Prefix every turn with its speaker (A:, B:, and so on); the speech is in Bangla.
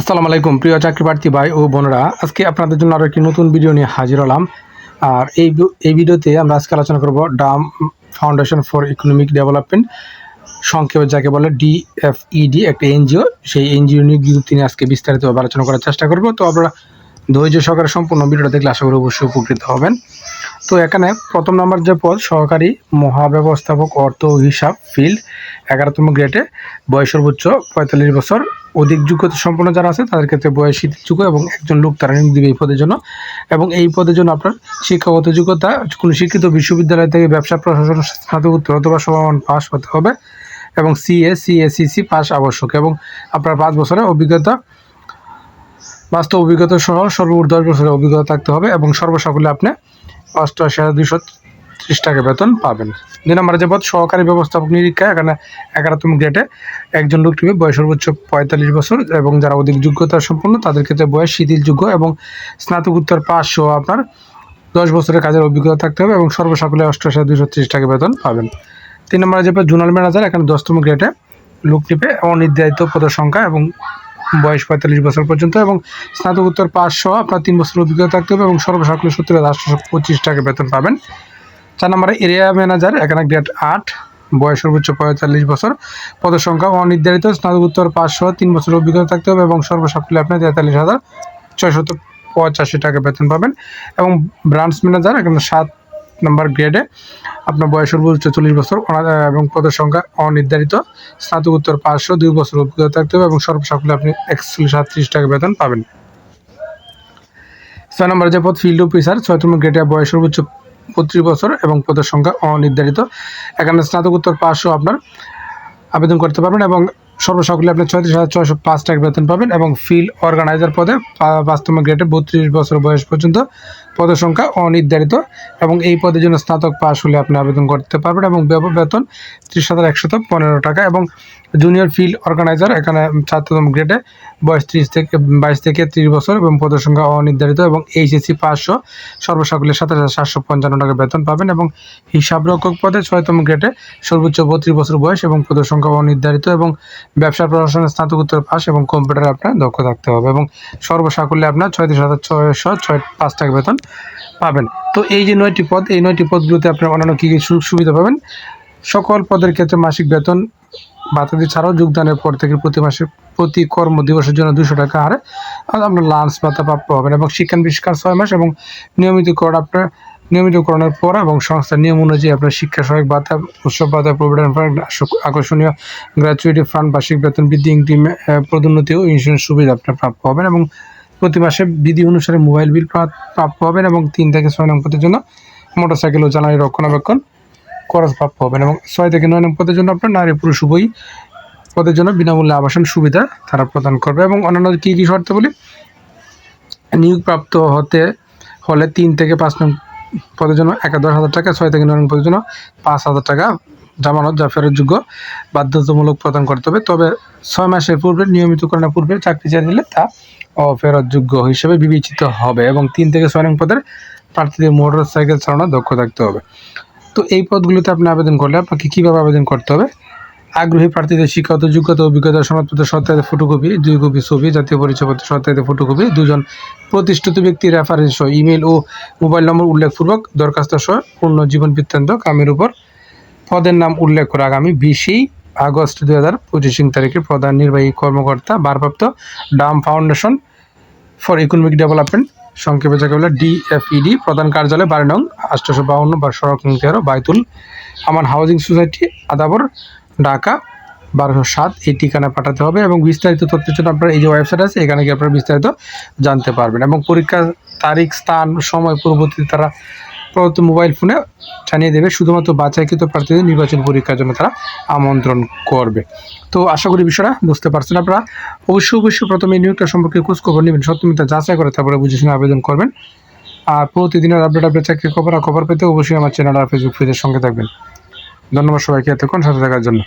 A: আসসালামু আলাইকুম, প্রিয় চাকরি প্রার্থী ভাই ও বোনরা। আজকে আপনাদের জন্য আরও একটি নতুন ভিডিও নিয়ে হাজির হলাম। আর এই এই ভিডিওতে আমরা আজকে আলোচনা করব Dam foundation for economic development, সংক্ষেপে যাকে বলে ডিএফইডি, একটা এনজিও। সেই এনজিও নিয়ে বিজ্ঞপ্তি নিয়ে আজকে বিস্তারিতভাবে আলোচনা করার চেষ্টা করব। তো আপনারা ধৈর্য সহকারে সম্পূর্ণ ভিডিওটা দেখলে আশা করি অবশ্যই উপকৃত হবেন। তো এখানে প্রথম নম্বর যে পদ, সহকারী মহাব্যবস্থাপক অর্থ হিসাব, ফিল্ড। এগারোতম গ্রেডে বয়স সর্বোচ্চ পঁয়তাল্লিশ বছর। অধিক যোগ্যতা সম্পন্ন যারা আছে, তাদের ক্ষেত্রে বয়স যোগ্য এবং একজন লোক তারা নিয়োগ দিবে এই পদের জন্য। এবং এই পদের জন্য আপনার শিক্ষাগত যোগ্যতা, কোনো শিক্ষিত বিশ্ববিদ্যালয় থেকে ব্যবসা, প্রশাসন, স্নাতকোত্তর অথবা সমান পাস হতে হবে এবং সিএ সিএসিসি পাস আবশ্যক। এবং আপনার পাঁচ বছরের অভিজ্ঞতা, বাস্তব অভিজ্ঞতা সহ সর্বোচ্চ দশ বছরের অভিজ্ঞতা থাকতে হবে এবং সর্বসাকুল্যে আপনি অষ্টআশি হাজার দুশো ত্রিশ টাকা বেতন পাবেন। দুই নম্বরে যে পদ সহকারী ব্যবস্থাপক নিরীক্ষা, এখানে এগারোতম গ্রেডে একজন লোক টিমে বয়স সর্বোচ্চ পঁয়তাল্লিশ বছর এবং যারা অধিক যোগ্যতা সম্পন্ন, তাদের ক্ষেত্রে বয়স শিথিলযোগ্য এবং স্নাতকোত্তর পাস সহ আপনার দশ বছরের কাজের অভিজ্ঞতা থাকতে হবে এবং সর্বসাকুল্যে অষ্টআশি হাজার দুশো ত্রিশ টাকা বেতন পাবেন। তিন নম্বরে যে জোনাল ম্যানেজার, এখানে দশতম গ্রেডে লোক টিপে অনির্ধারিত পদের সংখ্যা এবং বয়স পঁয়তাল্লিশ বছর পর্যন্ত এবং স্নাতকোত্তর সহ আপনার তিন বছর অভিজ্ঞতা থাকতে হবে এবং সর্বসাকুল্যে সত্তর হাজার আটশো পঁচিশ টাকা বেতন পাবেন। চার নম্বরে এরিয়া ম্যানেজার এখানে গ্রেড আট বয়স সর্বোচ্চ পঁয়তাল্লিশ বছর। পদের সংখ্যা অনির্ধারিত স্নাতকোত্তর পাঁচ সহ তিন বছর অভিজ্ঞতা থাকতে হবে এবং সর্বসাকুল্যে আপনি তেতাল্লিশ হাজার ছয়শত পঁচাশি টাকা বেতন পাবেন। এবং ব্রাঞ্চ ম্যানেজার, এখানে সাত নম্বর গ্রেডে আপনার বয়স সর্বোচ্চ চল্লিশ বছর এবং পদের সংখ্যা অনির্ধারিত স্নাতকোত্তর পাঁচশো দুই বছর অভিজ্ঞতা থাকতে হবে এবং সর্বসাকুল্যে আপনি একচল্লিশ সাতত্রিশ টাকা বেতন পাবেন। ছয় নম্বরে যে পদ ফিল্ড অফিসার ছয়তম গ্রেডে বয়স সর্বোচ্চ পঁয়ত্রিশ বছর এবং পদের সংখ্যা অনির্ধারিত। এখানে স্নাতকোত্তর পাশও আপনার আবেদন করতে পারবেন এবং সর্বসকলে আপনি ছয়ত্রিশ হাজার ছয়শো পাঁচ টাকা বেতন পাবেন এবং ফিল্ড অর্গানাইজার পদে বাস্তব গ্রেডে বত্রিশ বছর বয়স পর্যন্ত পদের সংখ্যা অনির্ধারিত এবং এই পদের জন্য স্নাতক পাস হলে আপনি আবেদন করতে পারবেন এবং বেতন ত্রিশ হাজার একশত পনেরো টাকা এবং জুনিয়র ফিল্ড অর্গানাইজার এখানে ছাত্রতম গ্রেডে বয়স ত্রিশ থেকে, বাইশ থেকে ত্রিশ বছর এবং পদের সংখ্যা অনির্ধারিত এবং এইচএসসি পাঁচশো সর্বসাকুল্যে সাতাশ হাজার সাতশো পঞ্চান্ন টাকা বেতন পাবেন এবং হিসাবরক্ষক পদে ছয়তম গ্রেডে সর্বোচ্চ বত্রিশ বছর বয়স এবং পদের সংখ্যা অনির্ধারিত এবং ব্যবসা প্রশাসনের স্নাতকোত্তর পাস এবং কম্পিউটারে আপনার দক্ষ থাকতে হবে এবং সর্বসাকুল্যে আপনার ছয়ত্রিশ হাজার ছয়শো ছয়, পাঁচ টাকা বেতন পাবেন। তো এই যে নয়টি পদ, এই নয়টি পদগুলোতে আপনার অন্যান্য কী কী সুযোগ সুবিধা পাবেন? সকল পদের ক্ষেত্রে মাসিক বেতন বাতাদি ছাড়াও যোগদানের পর থেকে প্রতি মাসে প্রতি কর্ম দিবসের জন্য দুশো টাকা হারে আপনার লাঞ্চ ভাতা প্রাপ্য হবেন এবং শিক্ষান বিষ্কার ছয় মাস এবং নিয়মিতকরণ আপনার নিয়মিতকরণের পর এবং সংস্থার নিয়ম অনুযায়ী আপনার শিক্ষা সহায়ক ভাতা, উৎসব ভাতা, প্রভিডেন্ট ফান্ড আকর্ষণীয় গ্র্যাচুইটি ফান্ড, বার্ষিক বেতন বৃদ্ধি ইনক্রিম পদোন্নতি ও ইন্স্যুরেন্স সুবিধা আপনার প্রাপ্য হবেন এবং প্রতি মাসে বিধি অনুসারে মোবাইল বিল প্রা- প্রাপ্য হবেন এবং তিন থেকে ছয় নং পদের জন্য মোটরসাইকেল ও জ্বালানি রক্ষণাবেক্ষণ খরচ প্রাপ্য হবেন এবং ছয় থেকে নয় নং পদের জন্য আপনার নারী পুরুষ উভয়ই পদের জন্য বিনামূল্যে আবাসন সুবিধা তারা প্রদান করবে এবং অন্যান্য কী কী শর্ত বলি? নিয়োগপ্রাপ্ত হতে হলে তিন থেকে পাঁচ নং পদের জন্য একাদশ হাজার টাকা, ছয় থেকে নয় নং পদের জন্য পাঁচ হাজার টাকা জামানত যা ফেরতযোগ্য বাধ্যতামূলক প্রদান করতে হবে। তবে ছয় মাসের পূর্বে, নিয়মিতকরণের পূর্বে চাকরি ছেড়ে দিলে তা অফেরতযোগ্য হিসেবে বিবেচিত হবে এবং তিন থেকে ছয় নং পদের প্রার্থীদের মোটর সাইকেল চালানো দক্ষ থাকতে হবে। তো এই পদগুলোতে আপনি আবেদন করলে আপনাকে কীভাবে আবেদন করতে হবে? আগ্রহী প্রার্থীদের শিক্ষাগত যোগ্যতা, অভিজ্ঞতা, সনদপত্র, সত্যায়িত ফটোকপি দুই কপি ছবি, জাতীয় পরিচয়পত্র, সত্যায়িত ফটোকপি, দুজন প্রতিষ্ঠিত ব্যক্তির রেফারেন্স সহ ইমেল ও মোবাইল নম্বর উল্লেখপূর্বক দরখাস্ত সহ পূর্ণ জীবন বৃত্তান্ত কামের উপর পদের নাম উল্লেখ করে আগামী বিশই আগস্ট দুই হাজার পঁচিশ তারিখে প্রধান নির্বাহী কর্মকর্তা, ভারপ্রাপ্ত Dam foundation for economic development, সংক্ষেপে যাকে বলে ডিএফইডি, প্রধান কার্যালয় বারো নং আটশোশো বাউন্ন বা সড়ক তেরো বাইতুল আমান হাউজিং সোসাইটি, আদাবর, ঢাকা, বারোশো সাত, এই ঠিকানা পাঠাতে হবে এবং বিস্তারিত তথ্যের জন্য আপনার এই যে ওয়েবসাইট আছে, এখানে গিয়ে আপনারা বিস্তারিত জানতে পারবেন এবং পরীক্ষার তারিখ, স্থান, সময়, পূর্ববর্তী তারা প্রদত্ত মোবাইল ফোনে জানিয়ে দেবে শুধুমাত্র বাছাইকৃত প্রার্থীদের নির্বাচন পরীক্ষার জন্য তারা আমন্ত্রণ করবে। তো আশা করি বিষয়টা বুঝতে পারছেন আপনারা। অবশ্যই অবশ্যই প্রথমে নিয়োগটা সম্পর্কে খোঁজখবর নেবেন সত্যমিতা যাচাই করে তারপরে বুঝে শুনে আবেদন করবেন। আর প্রতিদিনের আপডেট আপডেট চাকরি খবর আর খবর পেতে অবশ্যই আমার চ্যানেল আর ফেসবুক পেজের সঙ্গে থাকবেন। ধন্যবাদ সবাইকে এতক্ষণ সাথে থাকার জন্য।